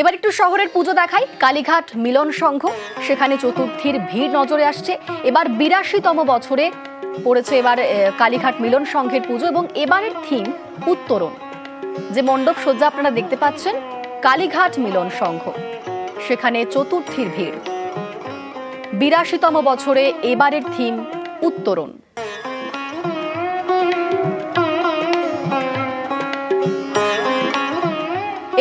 এবার একটু শহরের পুজো দেখাই। কালীঘাট মিলন সংঘ, সেখানে চতুর্থীর ভিড় নজরে আসছে। এবার বিরাশিতম বছরে পড়েছে এবার কালীঘাট মিলন সংঘের পুজো এবং এবারের থিম উত্তরণ। যে মণ্ডপ সজ্জা আপনারা দেখতে পাচ্ছেন, কালীঘাট মিলন সংঘ, সেখানে চতুর্থীর ভিড়। বিরাশিতম বছরে এবারের থিম উত্তরণ।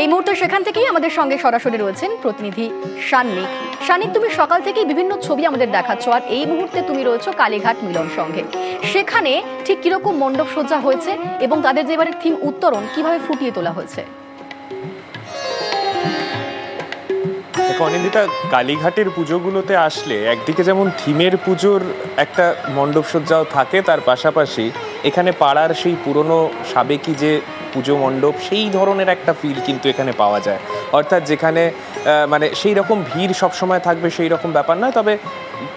এই মুহূর্তে সেখান থেকেই আমাদের সঙ্গে সরাসরি রয়েছেন প্রতিনিধি সান্নিক সান্নিক তুমি সকাল থেকেই বিভিন্ন ছবি আমাদের দেখাচ্ছ আর এই মুহূর্তে তুমি রয়েছো কালীঘাট মিলন সংঘে সেখানে ঠিক কীরকম মণ্ডপ সজ্জা হয়েছে এবং তাদের যে এবারের থিম উত্তরণ কীভাবে ফুটিয়ে তোলা হয়েছে? অনিন্দিতা, কালীঘাটের পুজোগুলোতে আসলে একদিকে যেমন থিমের পুজোর একটা মণ্ডপসজ্জাও থাকে, তার পাশাপাশি এখানে পাড়ার সেই পুরনো সাবেকি যে পুজো মণ্ডপ, সেই ধরনের একটা ফিল কিন্তু এখানে পাওয়া যায়। অর্থাৎ যেখানে মানে সেই রকম ভিড় সবসময় থাকবে সেই রকম ব্যাপার নয়, তবে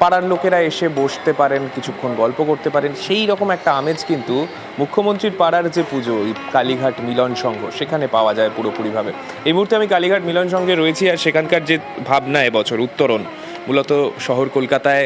পাড়ার লোকেরা এসে বসতে পারেন, কিছুক্ষণ গল্প করতে পারেন। সেই রকম একটা আমেজ কিন্তু মুখ্যমন্ত্রীর পাড়ার যে পুজো কালীঘাট মিলন সংঘ, সেখানে পাওয়া যায় পুরোপুরিভাবে। এই মুহূর্তে আমি কালীঘাট মিলন সংঘে রয়েছি আর সেখানকার যে ভাবনা এবছর, উত্তরণ, মূলত শহর কলকাতায়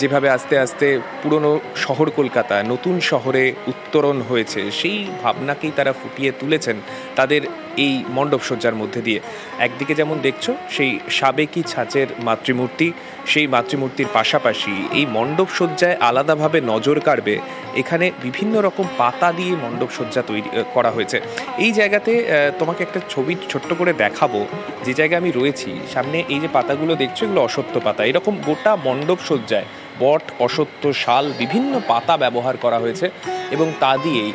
যেভাবে আস্তে আস্তে পুরনো শহর কলকাতা, নতুন শহরে উত্তরণ হয়েছে, সেই ভাবনাকেই তারা ফুটিয়ে তুলেছেন তাদের এই মণ্ডপ সজ্জার মধ্যে দিয়ে। একদিকে যেমন দেখছ, সেই সাবেকি ছাঁচের মাতৃমূর্তি, সেই মাতৃমূর্তির পাশাপাশি এই মণ্ডপ সজ্জায় আলাদাভাবে নজর কাড়বে। এখানে বিভিন্ন রকম পাতা দিয়ে মণ্ডপ সজ্জা তৈরি করা হয়েছে। এই জায়গাতে তোমাকে একটা ছবি ছোট্ট করে দেখাবো। যে জায়গায় আমি রয়েছি, সামনে এই যে পাতাগুলো দেখছ, এগুলো অসত্য পাতা। এরকম গোটা মণ্ডপ সজ্জায় বট অসত্য শাল বিভিন্ন পাতা ব্যবহার করা হয়েছে এবং তা দিয়েই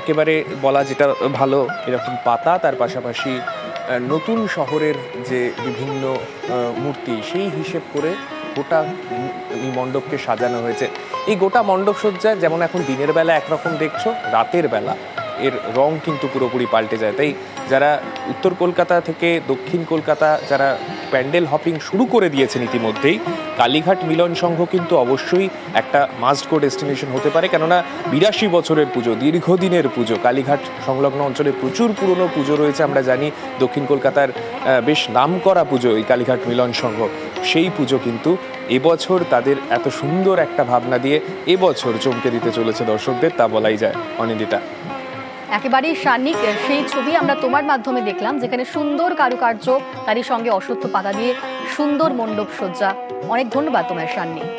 একেবারে বলা যেটা ভালো, এরকম পাতা, তার পাশাপাশি নতুন শহরের যে বিভিন্ন মূর্তি, সেই হিসেব করে গোটা মণ্ডপকে সাজানো হয়েছে। এই গোটা মণ্ডপ সজ্জায় যেমন এখন দিনের বেলা একরকম দেখছ, রাতের বেলা এর রং কিন্তু পুরোপুরি পাল্টে যায়। তাই যারা উত্তর কলকাতা থেকে দক্ষিণ কলকাতা, যারা প্যান্ডেল হপিং শুরু করে দিয়েছেন ইতিমধ্যেই, কালীঘাট মিলন সংঘ কিন্তু অবশ্যই একটা মাস্ট গো ডেস্টিনেশন হতে পারে। কেননা বিরাশি বছরের পুজো, দীর্ঘদিনের পুজো, কালীঘাট সংলগ্ন অঞ্চলে প্রচুর পুরনো পুজো রয়েছে। আমরা জানি দক্ষিণ কলকাতার বেশ নামকরা পুজো এই কালীঘাট মিলন সংঘ। সেই পুজো কিন্তু এবছর তাদের এত সুন্দর একটা ভাবনা দিয়ে এবছর চমকে দিতে চলেছে দর্শকদের, তা বলাই যায়। অনিন্দিতা। একেবারেই সান্নিক। সেই ছবি আমরা তোমার মাধ্যমে দেখলাম, যেখানে সুন্দর কারুকার্য, তারই সঙ্গে অসত্য পাতা দিয়ে সুন্দর মণ্ডপ সজ্জা। অনেক ধন্যবাদ তোমার সান্নিক।